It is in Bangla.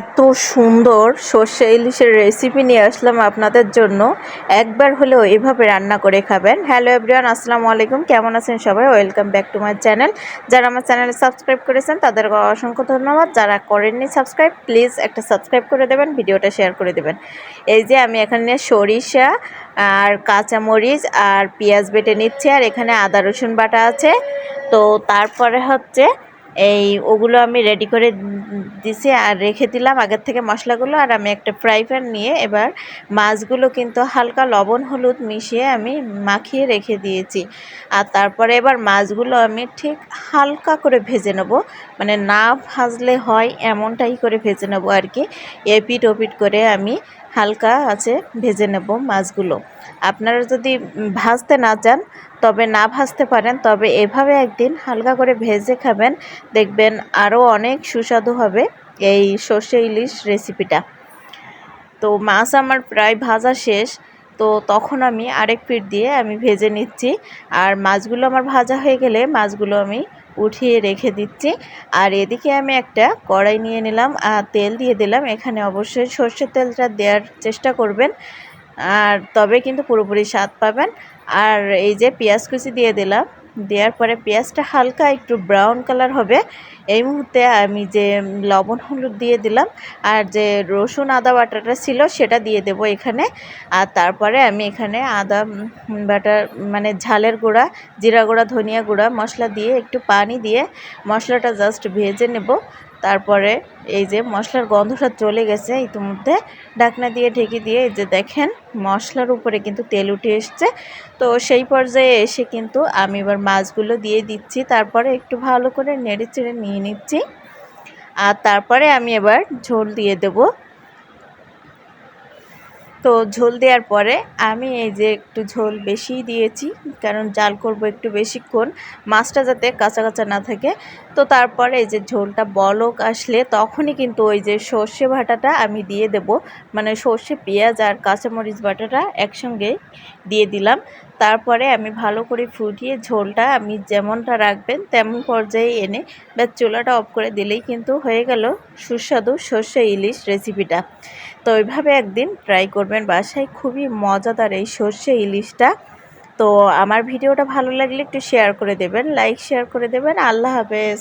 এত সুন্দর সর্ষে ইলিশের রেসিপি নিয়ে আসলাম আপনাদের জন্য। একবার হলেও এভাবে রান্না করে খাবেন। হ্যালো এভরিওয়ান আসসালামু আলাইকুম। কেমন আছেন সবাই? Welcome back to my channel যারা আমার চ্যানেলে সাবস্ক্রাইব করেছেন তাদের অসংখ্য ধন্যবাদ। যারা করেননি সাবস্ক্রাইব প্লিজ একটা সাবস্ক্রাইব করে দেবেন, ভিডিওটা শেয়ার করে দেবেন। এই যে আমি এখানে সরিষা আর কাঁচামরিচ আর পেঁয়াজ বেটে নিচ্ছি, আর এখানে আদা রসুন বাটা আছে। তো তারপরে হচ্ছে এই ওগুলো আমি রেডি করে দিছি আর রেখে দিলাম আগের থেকে মশলাগুলো। আর আমি একটা ফ্রাই প্যান নিয়ে এবার মাছগুলো কিন্তু হালকা লবণ হলুদ মিশিয়ে আমি মাখিয়ে রেখে দিয়েছি। আর তারপরে এবার মাছগুলো আমি ঠিক হালকা করে ভেজে নেব। মানে না ভাজলে হয় এমনটাই করে ভেজে নেব আর কি। এপিট ওপিট করে আমি হালকা আছে, ভেজে নেব মাছগুলো। আপনারা যদি ভাজতে না চান, তবে না ভাজতে পারেন, তবে এভাবে একদিন হালকা করে ভেজে খাবেন। দেখবেন আরও অনেক সুস্বাদু হবে এই সর্ষে ইলিশ রেসিপিটা। তো মাছ আমার প্রায় ভাজা শেষ, তো তখন আমি আরেক পিঠ দিয়ে আমি ভেজে নিচ্ছি। আর মাছগুলো আমার ভাজা হয়ে গেলে মাছগুলো আমি উঠিয়ে রেখে দিচ্ছি। আর এদিকে আমি একটা কড়াই নিয়ে নিলাম আর তেল দিয়ে দিলাম। এখানে অবশ্যই সর্ষের তেলটা দেওয়ার চেষ্টা করবেন। আর তবে কিন্তু পুরোপুরি স্বাদ পাবেন। আর এই যে পেঁয়াজ কুচি দিয়ে দিলাম দেওয়ার পরে পেঁয়াজটা হালকা একটু ব্রাউন কালার হবে। এই মুহূর্তে আমি যে লবণ হলুদ দিয়ে দিলাম আর যে রসুন আদা বাটাটা ছিল সেটা দিয়ে দেব এখানে। আর তারপরে আমি এখানে আদা বাটার মানে ঝালের গুঁড়া, জিরা গুঁড়া, ধনিয়া গুঁড়া মশলা দিয়ে একটু পানি দিয়ে মশলাটা জাস্ট ভেজে নেব। তারপরে এই যে মশলার গন্ধটা চলে গেছে ইতিমধ্যে ঢাকনা দিয়ে ঢেকে দিয়ে এই যে দেখেন মশলার উপরে কিন্তু তেল উঠে এসছে। তো সেই পর্যায়ে এসে কিন্তু আমি এবার মাছগুলো দিয়ে দিচ্ছি, তারপরে একটু ভালো করে নেড়ে চেড়ে নিয়ে নিচ্ছি। আর তারপরে আমি এবার ঝোল দিয়ে দেবো। তো ঝোল দেওয়ার পরে আমি এই যে একটু ঝোল বেশি দিয়েছি, কারণ জাল করব একটু বেশিক্ষণ, মাছটা যাতে কাঁচা কাঁচা না থাকে। তো তারপরে এই যে ঝোলটা বলক আসলে তখনই কিন্তু ওই যে সর্ষে ভাটাটা আমি দিয়ে দেব। মানে সর্ষে, পেঁয়াজ আর কাঁচামরিচ বাটাটা একসঙ্গে দিয়ে দিলাম। তারপরে আমি ভালো করে ফুটিয়ে ঝোলটা আমি যেমনটা রাখবেন তেমন পর্যায়ে এনে বা চুলাটা অফ করে দিলেই কিন্তু হয়ে গেল সুস্বাদু সর্ষে ইলিশ রেসিপিটা তো ওইভাবে একদিন ট্রাই করবেন। বাসায়। খুবই মজাদার এই সর্ষে ইলিশটা। তো আমার ভিডিওটা ভালো লাগলে একটু শেয়ার করে দেবেন লাইক শেয়ার করে দেবেন। আল্লাহ হাফেজ।